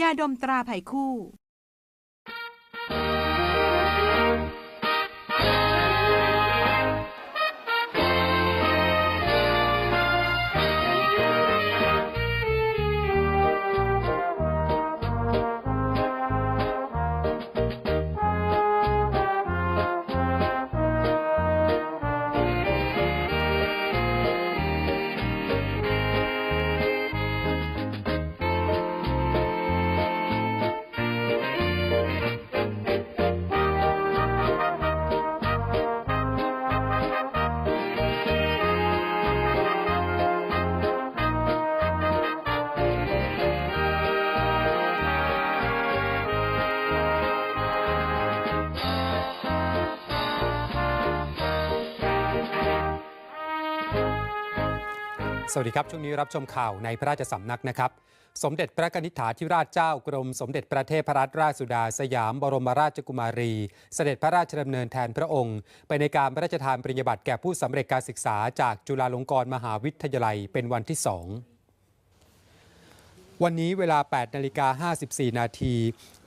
ยาดมตราไผ่คู่ สวัสดีครับ ช่วงนี้รับชมข่าวในพระราชสำนักนะครับ สมเด็จพระนิธิฐาธิราชเจ้ากรม สมเด็จพระเทพรัตนราชสุดาสยามบรมราชกุมารี เสด็จพระราชดำเนินแทนพระองค์ ไปในการพระราชทานปริญญาบัตรแก่ผู้สำเร็จการศึกษาจากจุฬาลงกรณ์มหาวิทยาลัยเป็นวันที่สอง วันนี้เวลา 8 นาฬิกา 54 นาที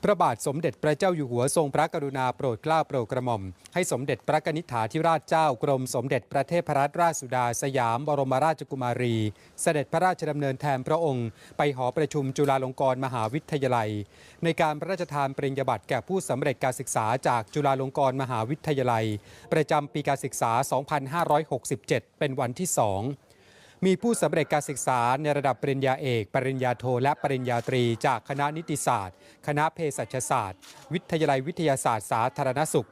พระบาทสมเด็จพระเจ้าอยู่หัวทรงพระกรุณาโปรดเกล้าโปรดกระหม่อม ให้สมเด็จพระกนิษฐาธิราชเจ้ากรมสมเด็จพระเทพรัตนราชสุดาสยามบรมราชกุมารี เสด็จพระราชดำเนินแทนพระองค์ ไปหอประชุมจุฬาลงกรณ์มหาวิทยาลัย ในการพระราชทานปริญญาบัตรแก่ผู้สำเร็จการศึกษาจากจุฬาลงกรณ์มหาวิทยาลัย ประจำปีการศึกษา 2567 เป็นวันที่สอง มีผู้สำเร็จการศึกษาในระดับปริญญาเอก ปริญญาโท และปริญญาตรี จากคณะนิติศาสตร์ คณะเภสัชศาสตร์ วิทยาลัยวิทยาศาสตร์สาธารณสุข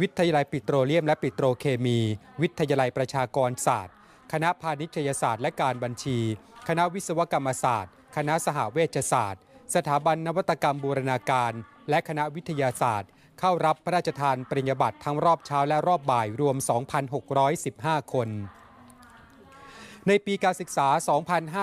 วิทยาลัยปิโตรเลียมและปิโตรเคมี วิทยาลัยประชากรศาสตร์ คณะพาณิชยศาสตร์และการบัญชี คณะวิศวกรรมศาสตร์ คณะสหเวชศาสตร์ สถาบันนวัตกรรมบูรณาการ และคณะวิทยาศาสตร์ เข้ารับพระราชทานปริญญาบัตรทั้งรอบเช้าและรอบบ่ายรวม 2,615 คน ในปีการศึกษา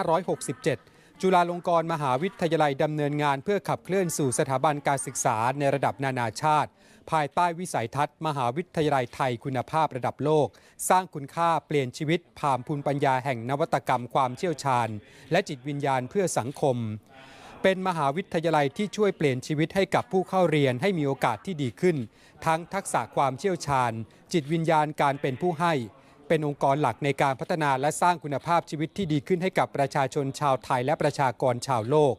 2567 จุฬาลงกรณ์มหาวิทยาลัยดำเนินงานเพื่อขับเคลื่อนสู่สถาบันการศึกษาในระดับนานาชาติ ภายใต้วิสัยทัศน์ มหาวิทยาลัยไทยคุณภาพระดับโลก สร้างคุณค่าเปลี่ยนชีวิตผ่านภูมิปัญญาแห่งนวัตกรรมความเชี่ยวชาญ และจิตวิญญาณเพื่อสังคม เป็นมหาวิทยาลัยที่ช่วยเปลี่ยนชีวิตให้กับผู้เข้าเรียนให้มีโอกาสที่ดีขึ้น ทั้งทักษะความเชี่ยวชาญ จิตวิญญาณการเป็นผู้ให้ เป็นองค์กรหลักในการพัฒนาและสร้างคุณภาพชีวิตที่ดีขึ้นให้กับประชาชนชาวไทยและประชากรชาวโลก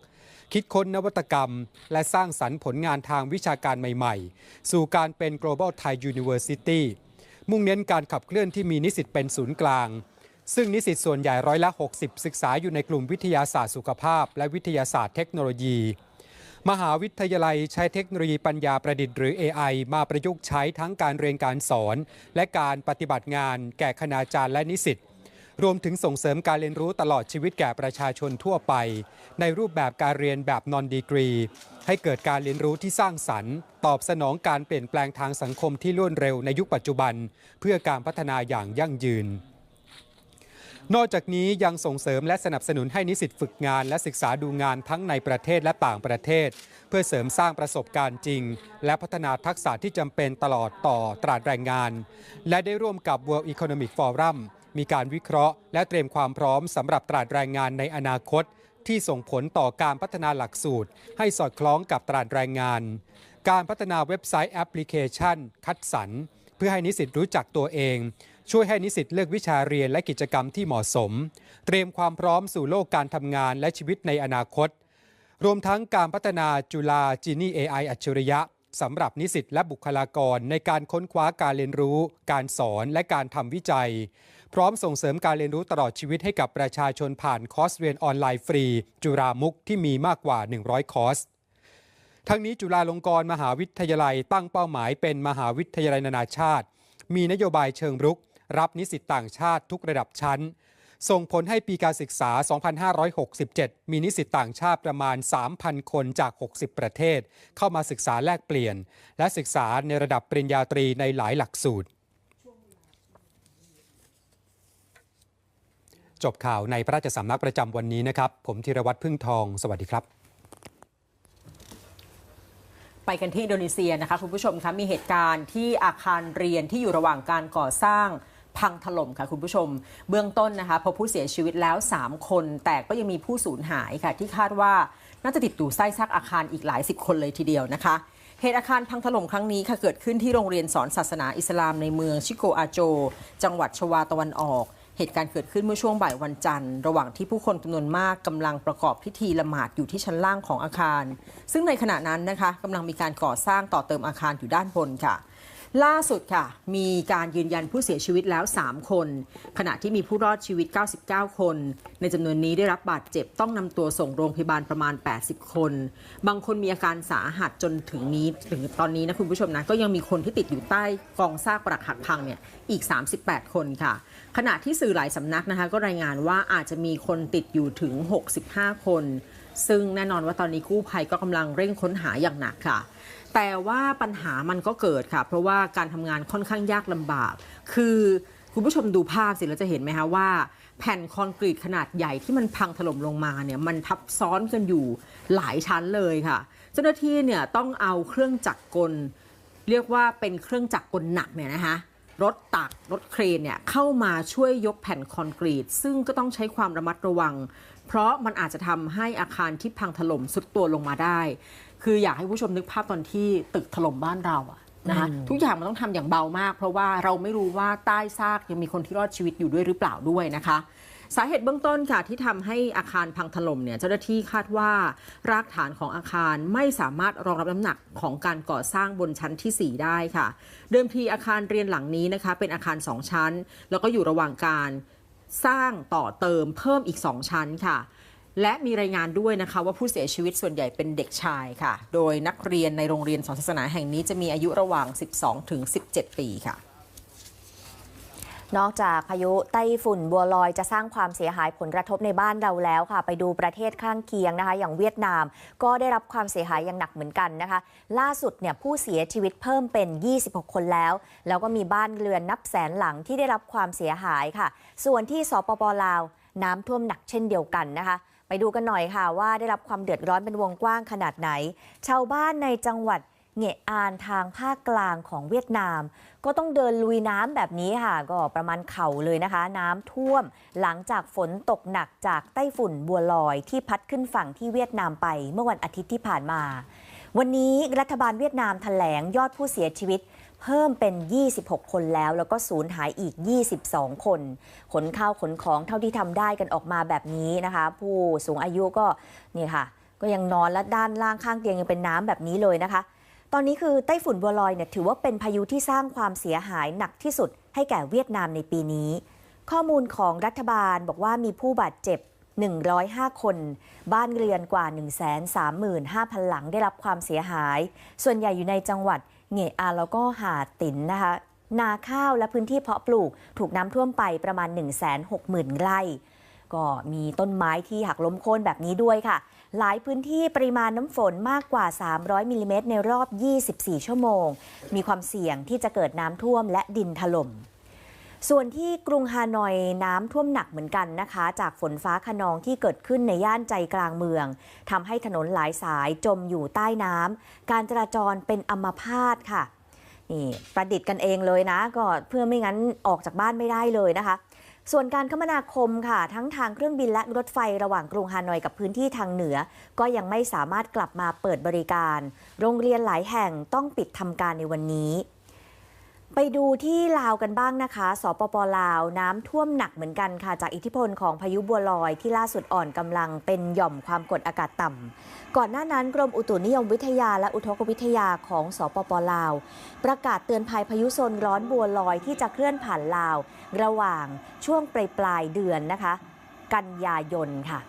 คิดค้นนวัตกรรม และสร้างสรรค์ผลงานทางวิชาการใหม่ๆ สู่การเป็น global Thai University มุ่งเน้นการขับเคลื่อนที่มีนิสิตเป็นศูนย์กลาง ซึ่งนิสิตส่วนใหญ่ร้อยละ 60 ศึกษาอยู่ในกลุ่มวิทยาศาสตร์สุขภาพ และวิทยาศาสตร์เทคโนโลยี มหาวิทยาลัยใช้เทคโนโลยีปัญญาประดิษฐ์หรือ AI มาประยุกต์ใช้ทั้งการเรียนการสอน และการปฏิบัติงาน แก่คณาจารย์และนิสิตรวมถึงส่งเสริมการเรียนรู้ตลอดชีวิตแก่ประชาชนทั่วไป ในรูปแบบการเรียนแบบนอนดีกรี ให้เกิดการเรียนรู้ที่สร้างสรรค์ ตอบสนองการเปลี่ยนแปลงทางสังคมที่รวดเร็วในยุคปัจจุบัน เพื่อการพัฒนาอย่างยั่งยืน นอกจากนี้ยังส่งเสริมและสนับสนุนให้นิสิตฝึกงานและศึกษาดูงานทั้งในประเทศและต่างประเทศ เพื่อเสริมสร้างประสบการณ์จริง และพัฒนาทักษะที่จำเป็นตลอดต่อตราดแรงงาน และได้ร่วมกับ World Economic Forum มีการวิเคราะห์ และเตรียมความพร้อมสำหรับตราดแรงงานในอนาคต ที่ส่งผลต่อการพัฒนาหลักสูตร ให้สอดคล้องกับตราดแรงงาน การพัฒนาเว็บไซต์แอปพลิเคชัน คัดสรรเพื่อให้นิสิตรู้จักตัวเอง ช่วยให้นิสิตเลือกวิชาเรียนและกิจกรรมที่เหมาะสม เตรียมความพร้อมสู่โลกการทำงานและชีวิตในอนาคต รวมทั้งการพัฒนาจุฬาจีนี่ AI อัจฉริยะสำหรับนิสิตและบุคลากรในการค้นคว้าการเรียนรู้ การสอนและการทำวิจัย พร้อมส่งเสริมการเรียนรู้ตลอดชีวิตให้กับประชาชนผ่านคอร์สเรียนออนไลน์ฟรี จุฬามุกที่มีมากกว่า 100 คอร์สทั้งนี้จุฬาลงกรณ์มหาวิทยาลัยตั้งเป้าหมายเป็นมหาวิทยาลัยนานาชาติ มีนโยบายเชิงรุก รับนิสิตต่างชาติทุกระดับชั้น ส่งผลให้ปีการศึกษา 2567 มีนิสิตต่างชาติประมาณ 3,000 คนจาก 60 ประเทศ เข้ามาศึกษาแลกเปลี่ยน และศึกษาในระดับปริญญาตรีในหลายหลักสูตร จบข่าวในพระราชสำนักประจำวันนี้นะครับ ผมธีรวัตรพึ่งทอง สวัสดีครับไปกันที่อินโดนีเซียนะคะคุณผู้ชมคะมีเหตุการณ์ที่อาคารเรียนที่อยู่ระหว่างการก่อสร้าง พังถล่มค่ะคุณผู้ชม เบื้องต้นนะคะพบผู้เสียชีวิตแล้ว 3 คน แต่ก็ยังมีผู้สูญหายค่ะ ที่คาดว่าน่าจะติดอยู่ใต้ซากอาคารอีกหลายสิบคนเลยทีเดียวนะคะเหตุอาคารพังถล่มครั้งนี้ค่ะเกิดขึ้นที่โรงเรียนสอนศาสนาอิสลามในเมืองชิโกอาโจ จังหวัดชวาตะวันออก เหตุการณ์เกิดขึ้นเมื่อช่วงบ่ายวันจันทร์ ระหว่างที่ผู้คนจำนวนมากกำลังประกอบพิธีละหมาดอยู่ที่ชั้นล่างของอาคาร ซึ่งในขณะนั้นนะคะกำลังมีการก่อสร้างต่อเติมอาคารอยู่ด้านบนค่ะ ล่าสุดค่ะ มีการยืนยันผู้เสียชีวิตแล้ว 3 คน ขณะที่มีผู้รอดชีวิต 99 คน ในจำนวนนี้ได้รับบาดเจ็บต้องนำตัวส่งโรงพยาบาลประมาณ 80 คน บางคนมีอาการสาหัสจนถึงนี้ถึงตอนนี้นะคุณผู้ชมนะ ก็ยังมีคนที่ติดอยู่ใต้กองซากปรักหักพังเนี่ยอีก 38 คนค่ะ ขณะที่สื่อหลายสำนักนะคะ ก็รายงานว่าอาจจะมีคนติดอยู่ถึง 65 คน ซึ่งแน่นอนว่าตอนนี้กู้ภัยก็กำลังเร่งค้นหาอย่างหนักค่ะ แต่ว่าปัญหามันก็เกิดค่ะ เพราะว่าการทำงานค่อนข้างยากลำบาก คือคุณผู้ชมดูภาพสิแล้วจะเห็นไหมคะว่า แผ่นคอนกรีตขนาดใหญ่ที่มันพังถล่มลงมาเนี่ยมันทับซ้อนกันอยู่หลายชั้นเลยค่ะ เจ้าหน้าที่เนี่ยต้องเอาเครื่องจักรกล เรียกว่าเป็นเครื่องจักรกลหนักเนี่ยนะคะรถตักรถเครนเนี่ยเข้ามาช่วยยกแผ่นคอนกรีต ซึ่งก็ต้องใช้ความระมัดระวัง เพราะมันอาจจะทำให้อาคารที่พังถล่มสุดตัวลงมาได้ คืออยากให้ผู้ชมนึกภาพตอนที่ตึกถล่มบ้านเราอะนะคะทุกอย่างมันต้องทำอย่างเบามาก เพราะว่าเราไม่รู้ว่าใต้ซากยังมีคนที่รอดชีวิตอยู่ด้วยหรือเปล่าด้วยนะคะสาเหตุเบื้องต้นค่ะที่ทำให้อาคารพังถล่มเนี่ยเจ้าหน้าที่คาดว่ารากฐานของอาคารไม่สามารถรองรับน้ำหนักของการก่อสร้างบนชั้นที่ 4 ได้ค่ะ เดิมทีอาคารเรียนหลังนี้นะคะเป็นอาคาร 2 ชั้น แล้วก็อยู่ระหว่างการ สร้างต่อเติมเพิ่มอีก 2 ชั้นค่ะ และมีรายงานด้วยนะคะว่าผู้เสียชีวิตส่วนใหญ่เป็นเด็กชายค่ะ โดยนักเรียนในโรงเรียนสอนศาสนาแห่งนี้จะมีอายุระหว่าง 12 ถึง 17 ปีค่ะ นอกจากพายุไต้ฝุ่นบัวลอยจะสร้างความเสียหายผลกระทบในบ้านเราแล้วค่ะ ไปดูประเทศข้างเคียงนะคะ อย่างเวียดนาม ก็ได้รับความเสียหายอย่างหนักเหมือนกันนะคะ ล่าสุดเนี่ยผู้เสียชีวิตเพิ่มเป็น 26 คนแล้ว แล้วก็มีบ้านเรือนนับแสนหลังที่ได้รับความเสียหายค่ะ ส่วนที่สปปลาว น้ำท่วมหนักเช่นเดียวกันนะคะไปดูกันหน่อยค่ะว่าได้รับความเดือดร้อนเป็นวงกว้างขนาดไหน ชาวบ้านในจังหวัด เหงะอานทางภาคกลางของเวียดนาม ก็ต้องเดินลุยน้ำแบบนี้ค่ะ ก็ประมาณเข่าเลยนะคะ น้ำท่วมหลังจากฝนตกหนักจากไต้ฝุ่นบัวลอยที่พัดขึ้นฝั่งที่เวียดนามไปเมื่อวันอาทิตย์ที่ผ่านมา วันนี้รัฐบาลเวียดนามแถลงยอดผู้เสียชีวิตเพิ่มเป็น 26 คนแล้ว แล้วก็สูญหายอีก 22 คน ขนข้าวขนของเท่าที่ทำได้กันออกมาแบบนี้นะคะ ผู้สูงอายุก็นี่ค่ะ ก็ยังนอนและด้านล่างข้างเตียงยังเป็นน้ำแบบนี้เลยนะคะ ตอนนี้คือไต้ฝุ่นบัวลอยเนี่ยถือว่าเป็นพายุที่สร้างความเสียหายหนักที่สุด ให้แก่เวียดนามในปีนี้ ข้อมูลของรัฐบาลบอกว่ามีผู้บาดเจ็บ 105 คน บ้านเรือนกว่า 135,000 หลังได้รับความเสียหาย ส่วนใหญ่อยู่ในจังหวัดเหงะอาแล้วก็หาดตินนะคะนาข้าวและพื้นที่เพาะปลูกถูกน้ำท่วมไปประมาณ 160,000 ไร่ ก็มีต้นไม้ที่หักล้มโค่นแบบนี้ด้วยค่ะ หลายพื้นที่ปริมาณน้ำฝนมากกว่า 300 มิลลิเมตรในรอบ 24 ชั่วโมง มีความเสี่ยงที่จะเกิดน้ำท่วมและดินถล่ม ส่วนที่กรุงฮานอยน้ำท่วมหนักเหมือนกันนะคะ จากฝนฟ้าขนองที่เกิดขึ้นในย่านใจกลางเมืองทำให้ถนนหลายสายจมอยู่ใต้น้ำการจราจรเป็นอัมพาตค่ะนี่ประดิษฐ์กันเองเลยนะ ก็เพื่อไม่งั้นออกจากบ้านไม่ได้เลยนะคะ ส่วนการคมนาคมค่ะ ทั้งทางเครื่องบินและรถไฟระหว่างกรุงฮานอยกับพื้นที่ทางเหนือ ก็ยังไม่สามารถกลับมาเปิดบริการ โรงเรียนหลายแห่งต้องปิดทำการในวันนี้ ไปดูที่ลาวกันบ้างนะคะ สปปลาวน้ำท่วมหนักเหมือนกันค่ะ จากอิทธิพลของพายุบัวลอยที่ล่าสุดอ่อนกำลังเป็นหย่อมความกดอากาศต่ำ ก่อนหน้านั้นกรมอุตุนิยมวิทยาและอุทกวิทยาของสปปลาว ประกาศเตือนภัยพายุโซนร้อนบัวลอยที่จะเคลื่อนผ่านลาว ระหว่างช่วงปลายปลายเดือนนะคะ กันยายนค่ะ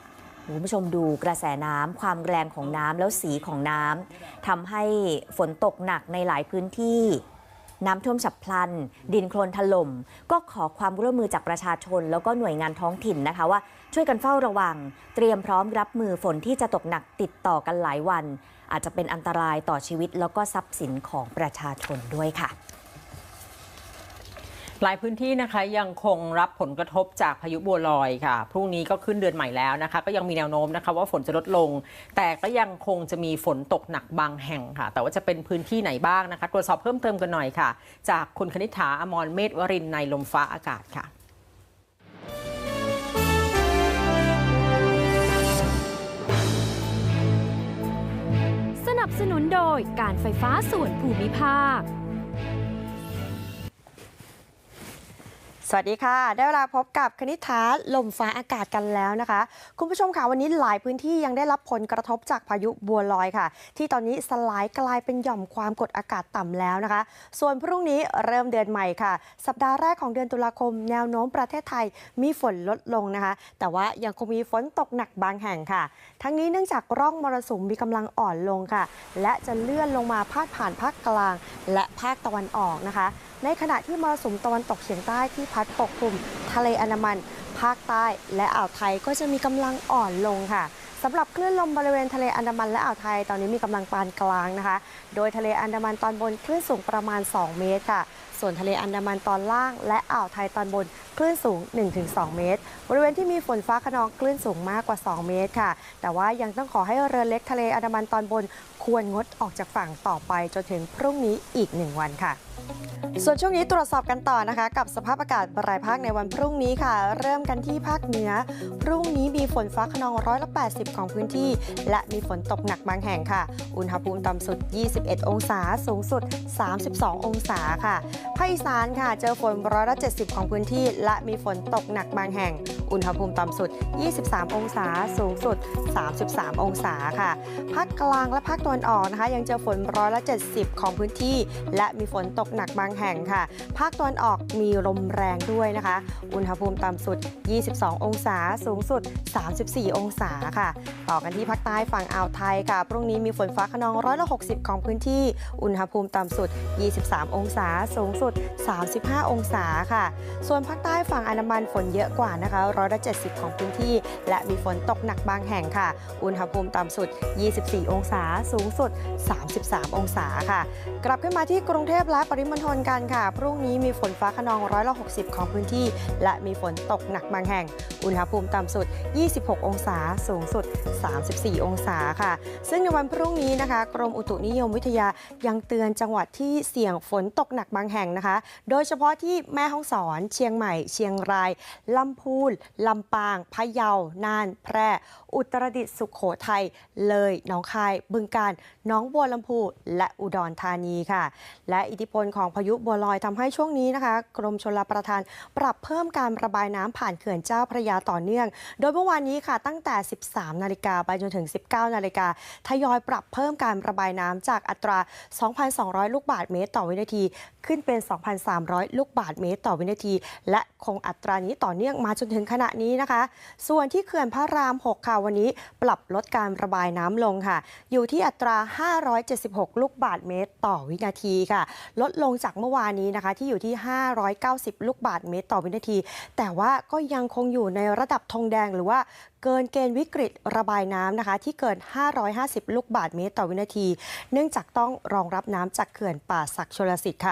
คุณผู้ชมดูกระแสน้ำความแรงของน้ำแล้วสีของน้ำทำให้ฝนตกหนักในหลายพื้นที่ น้ำท่วมฉับพลัน ดินโคลนถล่ม ก็ขอความร่วมมือจากประชาชน แล้วก็หน่วยงานท้องถิ่นนะคะว่า ช่วยกันเฝ้าระวัง เตรียมพร้อมรับมือฝนที่จะตกหนักติดต่อกันหลายวัน อาจจะเป็นอันตรายต่อชีวิตแล้วก็ทรัพย์สินของประชาชนด้วยค่ะ หลายพื้นที่นะคะยังคงรับผลกระทบจากพายุบัวลอยค่ะ พรุ่งนี้ก็ขึ้นเดือนใหม่แล้วนะคะ ก็ยังมีแนวโน้มนะคะว่าฝนจะลดลง แต่ก็ยังคงจะมีฝนตกหนักบางแห่งค่ะ แต่ว่าจะเป็นพื้นที่ไหนบ้างนะคะ ตรวจสอบเพิ่มเติมกันหน่อยค่ะ จากคุณคณิษฐาอมรเมธวรินในลมฟ้าอากาศค่ะสนับสนุนโดยการไฟฟ้าส่วนภูมิภาค วัสดีค่ะ ได้เวลาพบกับคณิษฐาลมฟ้าอากาศกันแล้วนะคะ คุณผู้ชมค่ะวันนี้หลายพื้นที่ยังได้รับผลกระทบจากพายุบัวลอยค่ะ ที่ตอนนี้สลายกลายเป็นหย่อมความกดอากาศต่ำแล้วนะคะ ส่วนพรุ่งนี้เริ่มเดือนใหม่ค่ะ สัปดาห์แรกของเดือนตุลาคมแนวโน้มประเทศไทยมีฝนลดลงนะคะ แต่ว่ายังคงมีฝนตกหนักบางแห่งค่ะ ทั้งนี้เนื่องจากร่องมรสุมมีกำลังอ่อนลงค่ะ และจะเลื่อนลงมาพาดผ่านภาคกลาง และภาคตะวันออกนะคะ ในขณะที่มรสุมตะวันตกเฉียงใต้ที่พัดปกคลุม ทะเลอันดามัน ภาคใต้และอ่าวไทยก็จะมีกำลังอ่อนลงค่ะสำหรับคลื่นลมบริเวณทะเลอันดามันและอ่าวไทยตอนนี้มีกำลังปานกลางนะคะ โดยทะเลอันดามันตอนบนคลื่นสูงประมาณ 2 เมตรค่ะ ส่วนทะเลอันดามันตอนล่าง และอ่าวไทยตอนบนคลื่นสูง 1-2 เมตร บริเวณที่มีฝนฟ้าขนองคลื่นสูงมากกว่า 2 เมตรค่ะ แต่ว่ายังต้องขอให้เรือเล็กทะเลอันดามันตอนบนควรงดออกจากฝั่งต่อไปจนถึงพรุ่งนี้อีก 1 วันค่ะ ส่วนช่วงนี้ตรวจสอบกันต่อนะคะ กับสภาพอากาศรายภาคในวันพรุ่งนี้ค่ะ เริ่มกันที่ภาคเหนือ พรุ่งนี้มีฝนฟ้าขนองร้อยละ 80 ของพื้นที่ และมีฝนตกหนักบางแห่งค่ะ อุณหภูมิต่ำสุด 21 องศา สูงสุด 32 องศาค่ะ ภาคอีสานค่ะ เจอฝนร้อยละ 70 ของพื้นที่ และมีฝนตกหนักบางแห่ง อุณหภูมิต่ำสุด 23 องศา สูงสุด 33 องศาค่ะ ภาคกลางและภาคตะวันออกนะคะ ยังเจอฝนร้อยละ 70 ของพื้นที่ และมีฝนตกหนักบางแห่งค่ะ ภาคตะวันออกมีลมแรงด้วยนะคะ อุณหภูมิต่ำสุด 22 องศา สูงสุด 34 องศาค่ะ ต่อกันที่ภาคใต้ฝั่งอ่าวไทยค่ะ พรุ่งนี้มีฝนฟ้าขนองร้อยละ 60 ของพื้นที่ อุณหภูมิต่ำสุด 23 องศา สูงสุด 35 องศาค่ะ ส่วนภาคใต้ฝั่งอันดามันฝนเยอะกว่านะคะร้อยละ 70 ของพื้นที่ และมีฝนตกหนักบางแห่งค่ะ อุณหภูมิต่ำสุด 24 องศา สูงสุด 33 องศาค่ะ กลับขึ้นมาที่กรุงเทพและปริมณฑลกันค่ะ พรุ่งนี้มีฝนฟ้าขนองร้อยละ60 ของพื้นที่ และมีฝนตกหนักบางแห่ง อุณหภูมิต่ำสุด 26 องศา สูงสุด 34 องศาค่ะ ซึ่งในวันพรุ่งนี้นะคะ กรมอุตุนิยมวิทยายังเตือนจังหวัดที่เสี่ยงฝนตกหนักบางแห่งนะคะ โดยเฉพาะที่แม่ฮ่องสอน เชียงใหม่ เชียงราย ลำพูน ลำปาง พะเยา น่าน แพร่ อุตรดิตถ์สุขโขทัยเลยหนองคาย บึงกาฬหน้องบัวลำพู และอุดรธานีค่ะ และอิทธิพลของพายุบัวลอยทำให้ช่วงนี้นะคะ กรมชลประทานปรับเพิ่มการระบายน้ำผ่านเขื่อนเจ้าพระยาต่อเนื่อง โดยเมื่อวานนี้ค่ะตั้งแต่ 13 นาฬิกาไปจนถึง 19 นาฬิกาทยอยปรับเพิ่มการระบายน้ำจากอัตรา 2,200 ลูกบาศก์เมตรต่อวินาที ขึ้นเป็น 2,300 ลูกบาศก์เมตรต่อวินาที และคงอัตรานี้ต่อเนื่องมาจนถึงขณะนี้นะคะ ส่วนที่เขื่อนพระราม 6 ค่ะวันนี้ปรับลดการระบายน้ำลงค่ะ อยู่ที่อัตรา 576 ลูกบาศก์เมตรต่อวินาทีค่ะ ลดลงจากเมื่อวานนี้นะคะ ที่อยู่ที่ 590 ลูกบาศก์เมตรต่อวินาที แต่ว่าก็ยังคงอยู่ในระดับธงแดงหรือว่าเกินเกณฑ์วิกฤตระบายน้ำนะคะ ที่เกิน 550 ลูกบาศก์เมตรต่อวินาที เนื่องจากต้องรองรับน้ำจากเขื่อนป่าศักดิ์ชลสิทธิ์ค่ะ